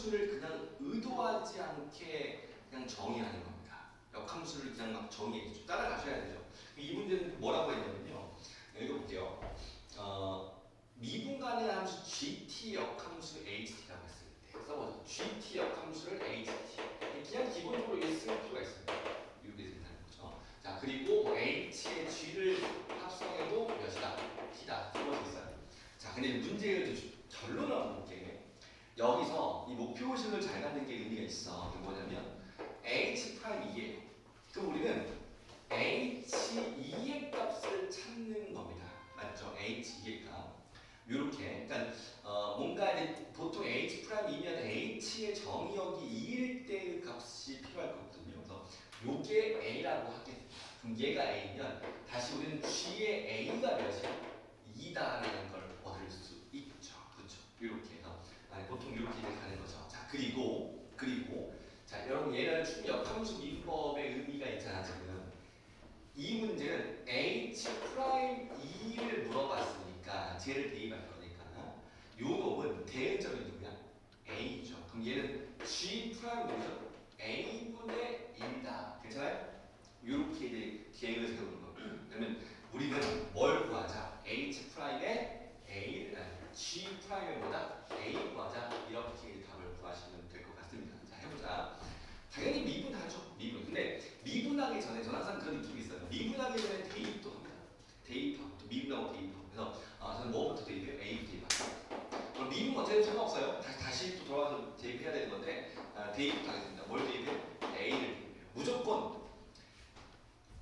역함수를 그냥 의도하지 않게 그냥 정의하는 겁니다. 역함수를 그냥 막 정의해 주 따라가셔야 되죠. 이 문제는 뭐라고 했냐면요. 읽어볼게요. 어, 미분간의 함수 gt 역함수 ht라고 했을 때 써보죠. gt 역함수를 ht 그냥 기본적으로 이렇게 쓸 필요가 있습니다. 이렇게 된다는 거죠. 자 그리고 뭐 h의 g를 합성해도 몇이다? t다. 써볼 수 있어요. 자 근데 문제의 볼게. 여기서 이 목표의식을 잘 갖는 게 의미가 있어. 그게 뭐냐면 h 프라임 2예요. 그럼 우리는 h2의 값을 찾는 겁니다. 맞죠? h2의 값. 요렇게. 그러니까 어, 뭔가 보통 h 프라임이면 h의 정의역이 2일 때의 값이 필요할 거거든요. 그래서 요게 a라고 하겠습니다. 그럼 얘가 a면 다시 우리는 g의 a가 몇이야? 2다라는 걸 얻을 수 있죠. 그렇죠? 이렇게 해서 아니, 보통 이렇게 이제 가는 거죠. 자 그리고 그리고 자 여러분 얘는 충역함수 미분법의 의미가 있잖아 지금 이 문제는 h 프라임 2를 물어봤으니까 쟤를 대입할 거니까 요 놈은 대응점이 누구야? a죠. 그럼 얘는 g 프라임 누구죠? a분의 1다. 괜찮아요? 이렇게 이제 계획을 세우는 거. 그러면 우리는 뭘 구하자? h 프라임의 a 아니, g 프라임의 뭐다? a 구하자. 이렇게 답을 구하시면 될 것 같습니다. 자 해보자. 당연히 미분하죠. 미분. 근데 미분하기 전에 저는 항상 그런 느낌이 있어요. 미분하기 전에 대입도 합니다. 대입하고 또 미분하고 대입하고. 그래서 아, 저는 뭐부터 대입해요? A 대입하고. 그럼 미분 어쨌든 상관없어요. 다시, 다시 또 돌아와서 대입해야 되는 건데 아, 대입부터 하겠습니다. 뭘 대입해요? A를 대입해요. 무조건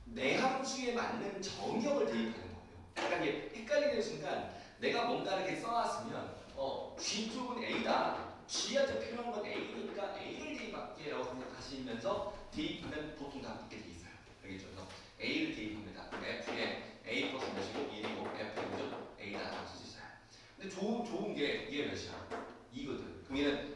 내 함수에 맞는 정역을 대입하는 거예요. 그러니까 이게 헷갈리는 순간 내가 뭔가 이렇게 써놨으면 어, G 쪽은 A다. G한테 필요한 건 A니까 A를 대입할게라고 생각하시면서 대입하면 보통 다 맞게 돼 있어요. 알겠죠? 그래서 A를 대입합니다. F에 A 플러스 몇이고 1이고 F의 무조건 A다 쓸수 있어요. 근데 좋은, 좋은 게 이게 몇이야? 2거든. 그럼 얘는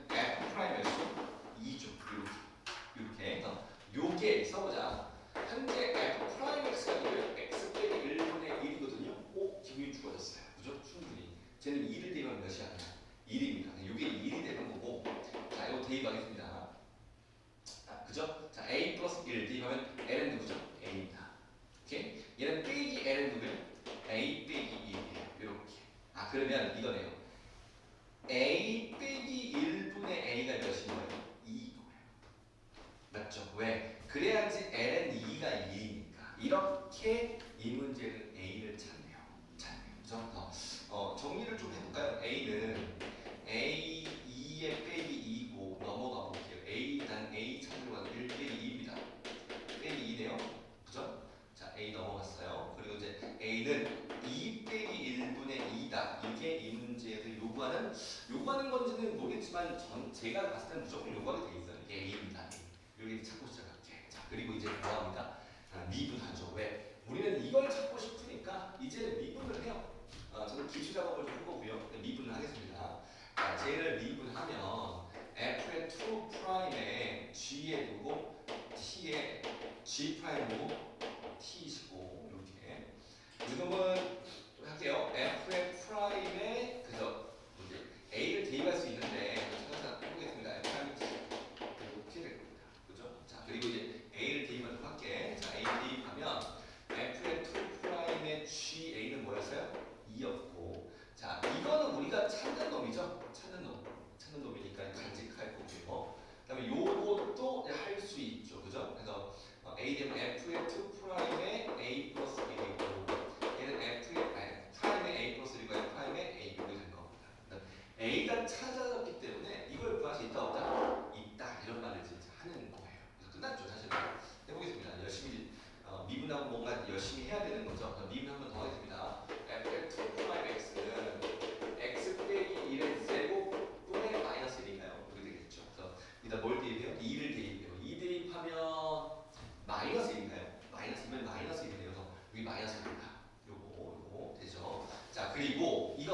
1이 가겠습니다. 자, 그죠? 자, a 플러스 1, d 하면 l은 누구죠? a입니다. 오케이? 얘는 빼기 l은 누구 a 빼기 1이에요. 이렇게. 아, 그러면 이거네요. a 빼기 1분의 a가 몇인 거예요? 2거예요. 맞죠? 왜? 그래야지 l은 2가 2이니까. 이렇게 이 문제는 a를 찾네요. 찾네요. 그죠? 어, 어 정리를 좀 해볼까요? a는 모르겠지만 전 제가 봤을 때는 무조건 요구하게 돼 있어요. 이게 a입니다. 여기 찾고 시작할게. 자 그리고 이제 뭐합니다? 아, 미분하죠. 왜? 우리는 이걸 찾고 싶으니까 이제 미분을 해요. 아, 저는 기초 작업을 좀 해보고요. 네, 미분을 하겠습니다. 자, 쟤를 미분하면 f의 2 프라임에 g에 두고 t에 g 프라임 두고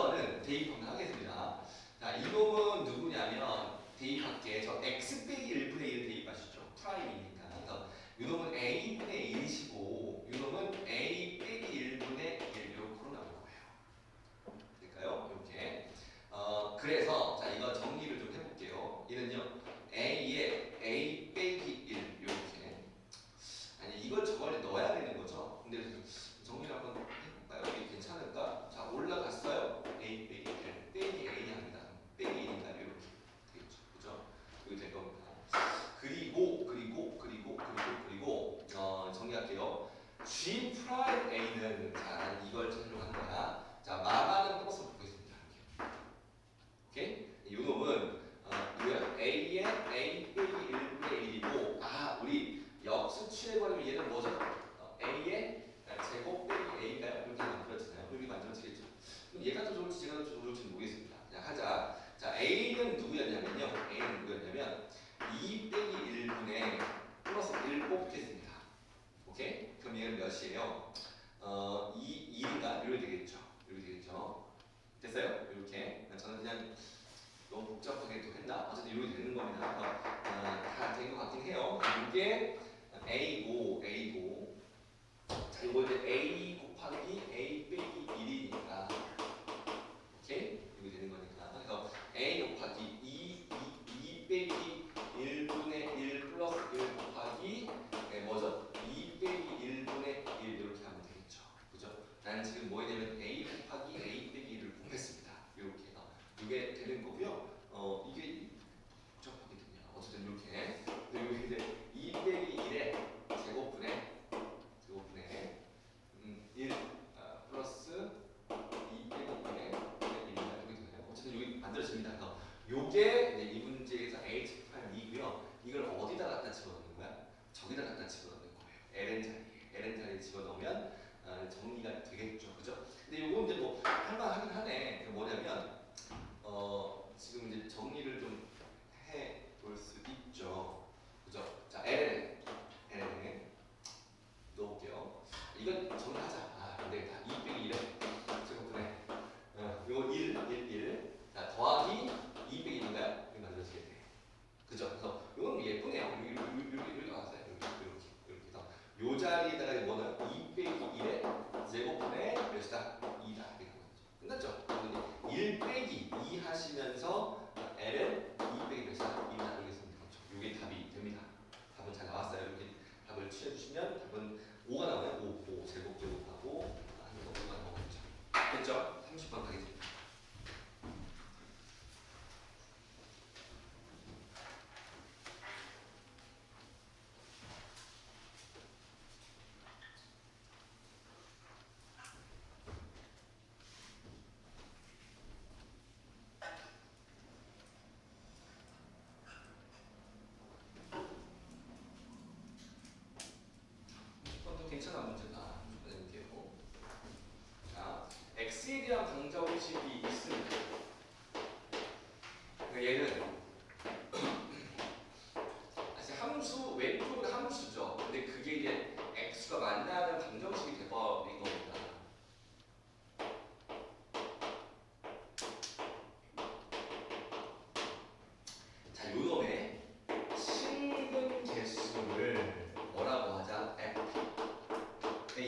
1번은 대입 하겠습니다. 자, 이놈은 누구냐면 대입학제, 저 x 빼기 1분의 1 대입하시죠. 프라임이니까. 그래서 이놈은 a분의 1이시고 이놈은 a 빼기 1분의 1로 나올 거예요. 될까요? 이렇게. 어, 그래서 자, 이거 정리를 좀 해볼게요. 얘는요. a에 a 빼기 1 이렇게. 아니, 이걸 저걸 넣어야 되는 거죠. 근데 정리를 한번 해볼까요? 이게 괜찮을까? 올라갔어요. A 빼기 1 빼기 A 합니다. 빼기 1입니다. 이렇게 되겠죠. 그죠? 이게 될 겁니다. 그리고 그리고 그리고 그리고 그리고 어, 정리할게요. G 프라임 A는 자 이걸 이제 정리가 되겠죠. 그죠? 근데 요건 이제 뭐 할만하긴 하네. 그 뭐냐면, 어, 지금 이제 정리를 좀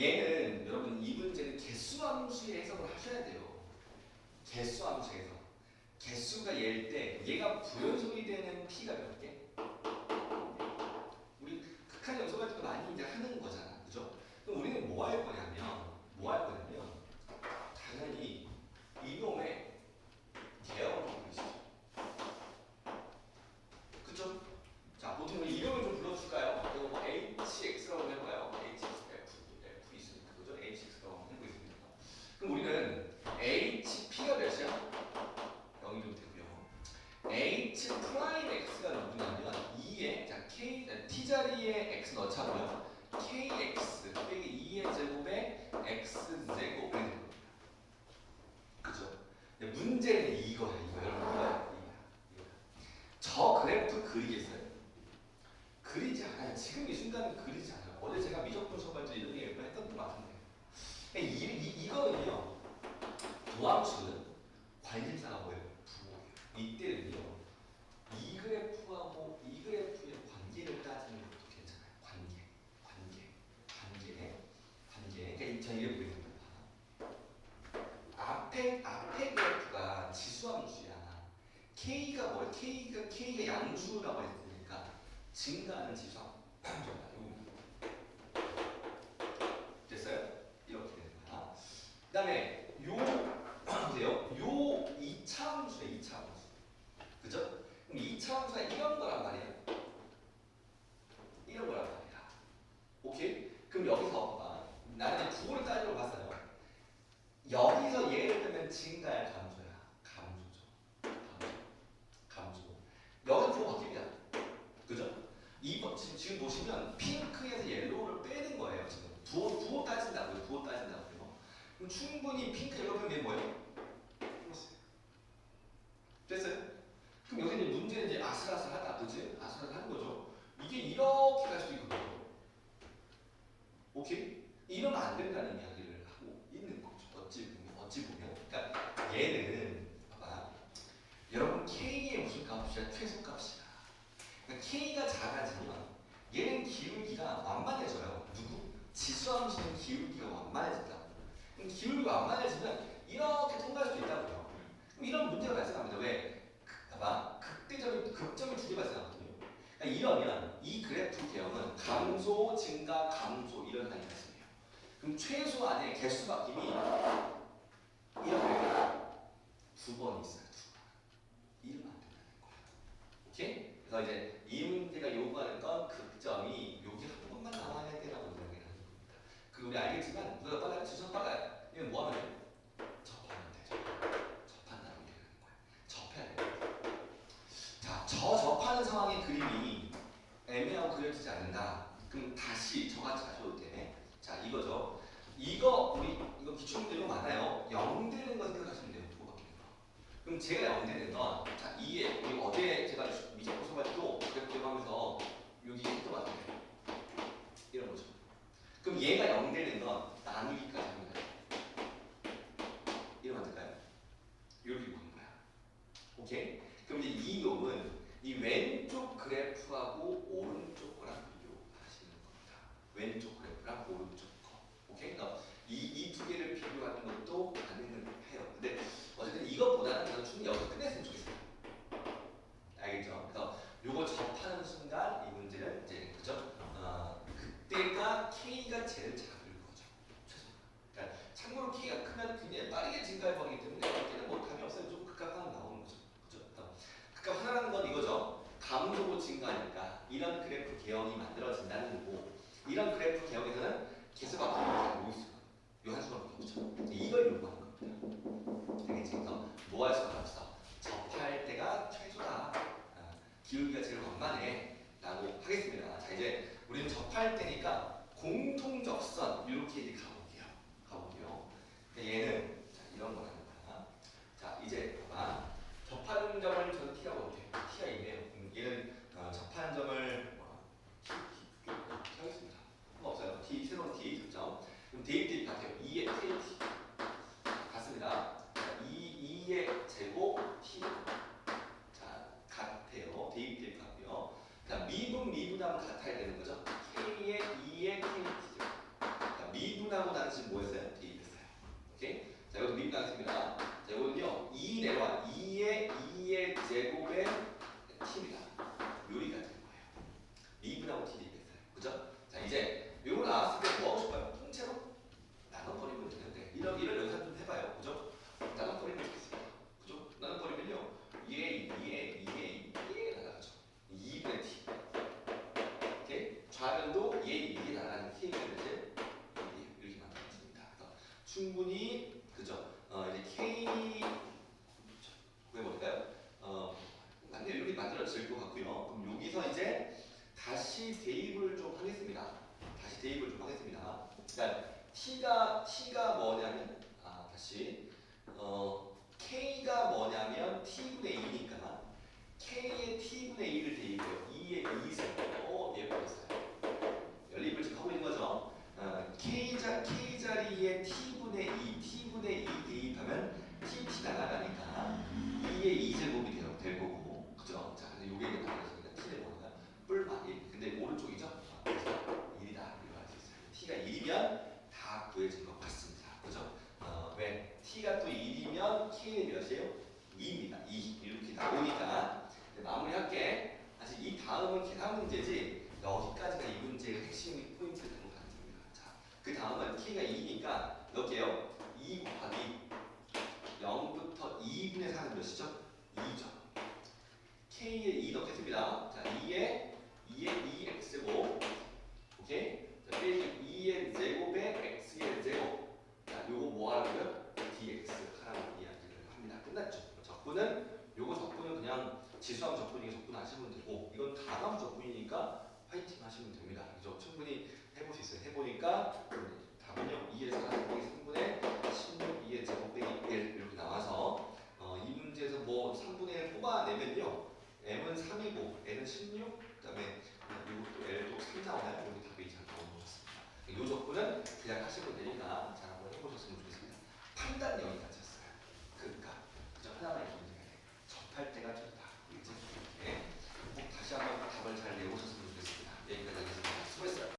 얘는 여러분 이 문제는 개수 함수의 해석을 하셔야 돼요. 개수 함수에서 이적 분석까지 이런 얘기 몇 했던 것 같은데. 그러니까 이, 이, 이거는요, 도함수는 관심사라고 해요. 부호예요. 이때는요, 이 그래프하고 뭐 이 그래프의 관계를 따지는 것도 괜찮아요. 관계, 관계, 관계, 관계. 그러니까 자, 이게 보이는 거예요. 앞에, 앞에 그래프가 지수함수야. K가 뭘? K가, K가 양수라고 했으니까 증가하는 지수함수. 핑크 빼면 얘 뭐예요? 플러스. 됐어요? 그럼 여기는 문제는 이제 아슬아슬하다, 그지? 아슬아슬한 거죠. 이게 이렇게 갈 수도 있거든요. 오케이? 이러면 안 된다는 이야기를 하고 있는 거죠. 어찌 보면, 어찌 보면. 그러니까 얘는 봐봐. 여러분 K의 무슨 값이야? 최소값이야. 그러니까 K가 작아지면 얘는 기울기가 완만해져요. 누구? 지수함수는 기울기가 완만해진다. 기울기가 완만해지면 이렇게 통과할 수도 있다고요. 그럼 이런 문제가 발생합니다. 왜? 그- 봐봐. 극대적인 두개 발생하거든요. 그러니까 이러면 이 그래프 개형은 감소, 증가, 감소 이런 단위 발생해요. 그럼 최소 안에 개수 바뀜이 이렇게 두 번 있어요. 두 번. 이러면 안 된다는 거예요. 오케이? 그래서 이제 이 문제가 요구하는 건 극점이 여기 한 번만 나와야 되라고 이야기를 하는 겁니다. 그 우리 알겠지만 누가 빨라요? 주선 빨라요. 이건 뭐 하면 돼요? 접하면 되죠. 접한다고 얘기하는 거야. 접해야 돼요. 자, 저 접하는 상황의 그림이 애매하고 그려지지 않는다. 그럼 다시 저같이 가셔도 돼. 자, 이거죠. 이거 우리 이거 기출문제로 많아요. 0 되는 거 생각하시면 돼요. 두 바퀴는 거. 그럼 제가 0 되는 건 자, 이게 우리 어제 제가 미적분 써가지고 그래프 하면서 여기 했던 것 같은데 이런 거죠. 그럼 얘가 0 되는 건 나누기까지 돼요. 이러면 안 될까요? 이렇게 보는 거야. 오케이? 그럼 이제 이 놈은 이 왼쪽 그래프하고 오른쪽 거랑 비교하시는 겁니다. 왼쪽 그래프랑 오른쪽 거. 오케이? 이이 두 개를 비교하는 것도 가능은 해요. 근데 어쨌든 이것보다는 저는 충분히 여기서 끝냈으면 좋겠어요. 알겠죠? 그래서 요거 접하는 순간 이 문제는 이제 그죠? 어, 그때가 K가 제일 작을 거죠. 최소. 그러니까 참고로 K가 크면 굉장히 빠르게 증가해 버리기 때문에 그때는 뭐 답이 없어요. 좀 극값 하나 나오는 거죠. 그죠? 그래서 극값 하나라는 건 이거죠. 감소고 증가하니까 이런 그래프 개형이 만들어진다는 거고 이런 그래프 개형에서는 개수가 바뀌는 게 있어요. 요한 수밖에 없죠. 이걸 요구하는 겁니다. 알겠지? 그래서 뭐 할 수가 없어. 접할 때가 최소다. 아, 기울기가 제일 완만해. 라고 하겠습니다. 자, 이제 우리는 접할 때니까 공통적선 이렇게 이제 가볼게요. 가볼게요. 근데 얘는 자, 이런 거 하는 거야. 자, 이제 봐봐. 접하는 점을 저는 T라고 볼게요. T가 있네요. 음, 얘는 어, 접하는 점을 뭐, T, T, T 하겠습니다. 뭐 없어요. T, 새로운 T 접점. 그럼 대입 대입 같아요. 2의 KT 같습니다. 2, 2의 제곱 T 자 같아요. 대입 대입 같고요. 자 미분 미분하면 같아야 되는 거죠. K의 2의 KT죠. 자 미분하고 다른 지금 뭐였어요? 대입했어요. 오케이? 자 이것도 미분하겠습니다. 자 이거는요 2 내려와 2의 2의 제곱의 T입니다. 요리 같은 거예요. 미분하고 T 대입했어요. 그죠? 자 이제 요거 나왔을 때 뭐 하고 싶어요? 통째로 나눠버리면 되는데 이런 이런 연습 좀 해봐요. 그죠? 나눠버리면 좋겠습니다. 그죠? 나눠버리면요. 얘, 얘, 얘, 얘 날아가죠. 2분의 t. 오케이? 좌변도 얘, 얘 날아가는 t를 이제 이렇게 만들었습니다. 그래서 충분히 그죠? 어 이제 k 구해볼까요? 어 맞네요. 이렇게 만들어질 것 같고요. 그럼 여기서 이제 다시 대입을 좀 하겠습니다. 다시 대입을 좀 하겠습니다. 그러니까 t가 t가 뭐냐면 아 다시 어 k가 뭐냐면 t분의 2니까 k의 t분의 2를 대입해요. 2의 2세 3분의 2, t분의 2 대입하면 tp다가 나니까 2의 2제곱이 되, 될 거고 그죠? 자, 그래서 요게 이제 다르니까 t를 보니까 뿔박이 근데 오른쪽이죠? 1이다 이거 할 수 있어요 t가 1이면 다 구해진 것 같습니다 그죠? 어, 왜? t가 또 1이면 k는 몇이에요? 2입니다 2 이렇게 나오니까 한다는 얘기.